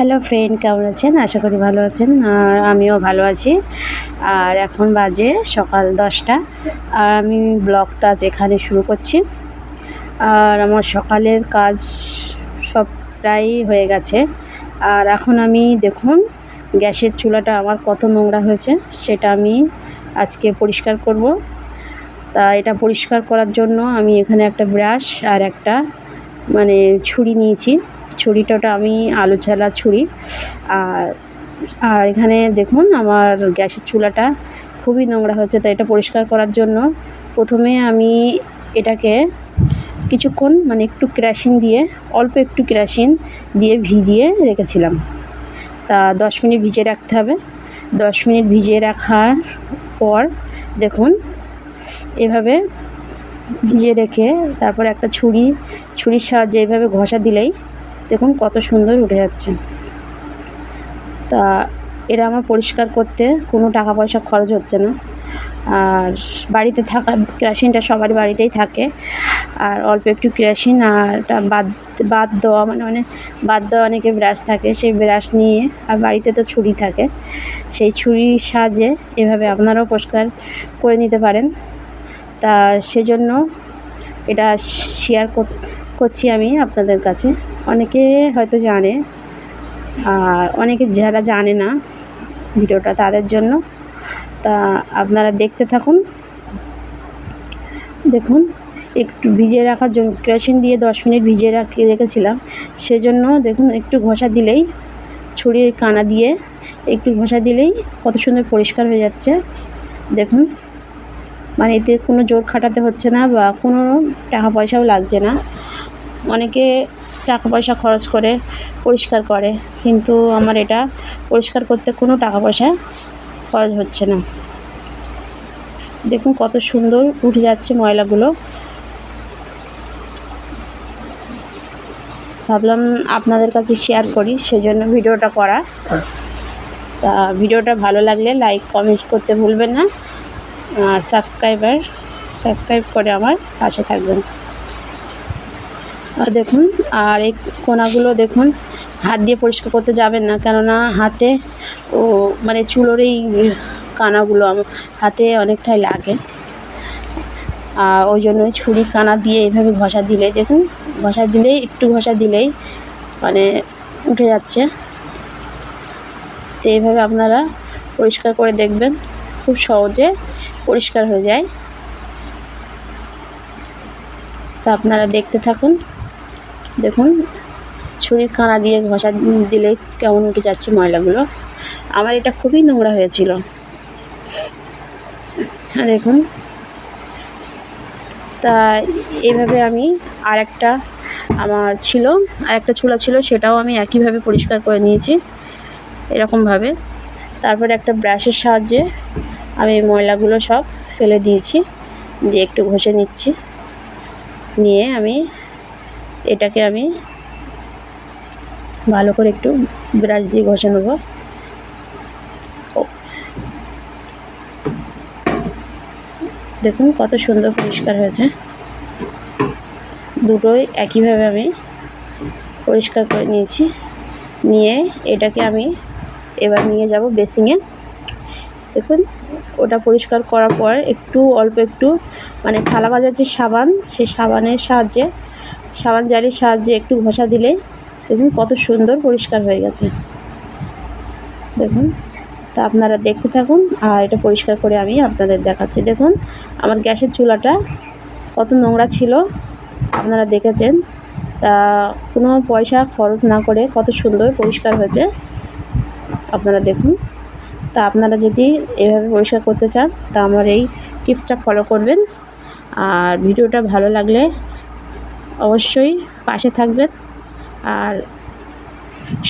Hello friend কেমন আছেন? আশা করি ভালো আছেন। আর আমিও ভালো আছি। আর এখন বাজে সকাল দশটা। আর আমি ব্লগটা যেখানে শুরু করছি। আর আমার সকালের কাজ সব প্রায় হয়ে গেছে। আর এখন আমি দেখুন, গ্যাসের চুলাটা আমার কত নোংরা হয়েছে, সেটা আমি আজকে পরিষ্কার করব। তা এটা পরিষ্কার করার জন্য আমি এখানে একটা ব্রাশ আর একটা মানে ছুরি নিয়েছি। ছুরিটাটা আমি আলু ছালা ছুরি। আর আর এখানে দেখুন আমার গ্যাসের চুলাটা খুবই নোংরা হচ্ছে তো এটা পরিষ্কার করার জন্য প্রথমে আমি এটাকে কিছুক্ষণ মানে একটু কেরাসিন দিয়ে, অল্প একটু কেরাসিন দিয়ে ভিজিয়ে রেখেছিলাম। তা দশ মিনিট ভিজিয়ে রাখতে হবে। দশ মিনিট ভিজিয়ে রাখার পর দেখুন, এভাবে ভিজিয়ে রেখে তারপর একটা ছুরি, ছুরির সাহায্যে এভাবে ঘষা দিলেই দেখুন কত সুন্দর উঠে যাচ্ছে। তা এরা আমার পরিষ্কার করতে কোনো টাকা পয়সা খরচ হচ্ছে না। আর বাড়িতে থাকা কেরাসিনটা সবার বাড়িতেই থাকে। আর অল্প একটু কেরাসিন আর বাদ বাদ দেওয়া মানে মানে বাদ দেওয়া অনেকে ব্রাশ থাকে, সেই ব্রাশ নিয়ে আর বাড়িতে তো ছুরি থাকে। সেই ছুরির সাহায্যে এভাবে আপনারাও পরিষ্কার করে নিতে পারেন। তা সেজন্য এটা শেয়ার করছি আমি আপনাদের কাছে। অনেকে হয়তো জানে, আর অনেকে যারা জানে না ভিডিওটা তাদের জন্য। তা আপনারা দেখতে থাকুন। দেখুন, একটু ভিজিয়ে রাখার জন্য, কেরোসিন দিয়ে দশ মিনিট ভিজিয়ে রাখিয়ে রেখেছিলাম। সেজন্য দেখুন, একটু ঘষা দিলেই, ছুরির কানা দিয়ে একটু ঘষা দিলেই কত সুন্দর পরিষ্কার হয়ে যাচ্ছে। দেখুন মানে এতে কোনো জোর খাটাতে হচ্ছে না বা কোনো টাকা পয়সাও লাগছে না। অনেকে টাকা পয়সা খরচ করে, পরিষ্কার করে, কিন্তু আমার এটা পরিষ্কার করতে কোনো টাকা পয়সা খরচ হচ্ছে না। দেখুন কত সুন্দর উঠে যাচ্ছে ময়লাগুলো। ভাবলাম আপনাদের কাছে শেয়ার করি, সেজন্য ভিডিওটা করা। তা ভিডিওটা ভালো লাগলে লাইক কমেন্ট করতে ভুলবেন না। সাবস্ক্রাইবার সাবস্ক্রাইব করে আমার পাশে থাকবেন। দেখুন, আর এই কোনাগুলো দেখুন, হাত দিয়ে পরিষ্কার করতে যাবেন না, কেননা হাতে ও মানে চুলোর এই কানাগুলো হাতে অনেকটাই লাগে। আর ওই জন্য ছুরি কানা দিয়ে এইভাবে ঘষা দিলে দেখুন, ঘষা দিলেই, একটু ঘষা দিলেই মানে উঠে যাচ্ছে। তো এইভাবে আপনারা পরিষ্কার করে দেখবেন, খুব সহজে পরিষ্কার হয়ে যায়। তা আপনারা দেখতে থাকুন। দেখুন, ছুরির কানা দিয়ে ঘষা দিলে কেমন উঠে যাচ্ছে ময়লাগুলো। আমার এটা খুবই নোংরা হয়েছিল। হ্যাঁ দেখুন। তা এইভাবে আমি আর একটা আমার ছিল আর একটা চুলা ছিল, সেটাও আমি একইভাবে পরিষ্কার করে নিয়েছি, এরকমভাবে। তারপরে একটা ব্রাশের সাহায্যে আমি ময়লাগুলো সব ফেলে দিয়েছি, দিয়ে একটু ঘষে নিচ্ছি। নিয়ে আমি এটাকে আমি ভালো করে একটু ব্রাশ দিয়ে ঘষে নেব। দেখুন কত সুন্দর পরিষ্কার হয়েছে। দুটোই একইভাবে আমি পরিষ্কার করে নিয়েছি। নিয়ে এটাকে আমি এবার নিয়ে যাব বেসিংয়ে দেখুন, ওটা পরিষ্কার করার পর একটু অল্প একটু মানে থালা বাজার যে সাবান সেই সাবানের সাহায্যে সাবান জালির সাহায্যে একটু ঘষা দিলে দেখুন কত সুন্দর পরিষ্কার হয়ে গেছে। দেখুন, তা আপনারা দেখতে থাকুন আর এটা পরিষ্কার করে আমি আপনাদের দেখাচ্ছি। দেখুন, আমার গ্যাসের চুলাটা কত নোংরা ছিল, আপনারা দেখেছেন। তা কোনো পয়সা খরচ না করে কত সুন্দর পরিষ্কার হয়েছে, আপনারা দেখুন। তা আপনারা যদি এভাবে পরিষ্কার করতে চান, তা আমার এই টিপসটা ফলো করবেন। আর ভিডিওটা ভালো লাগলে অবশ্যই পাশে থাকবেন আর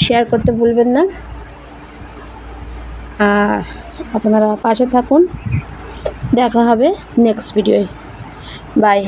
শেয়ার করতে ভুলবেন না। আর আপনারা পাশে থাকুন। দেখা হবে নেক্সট ভিডিওয় বাই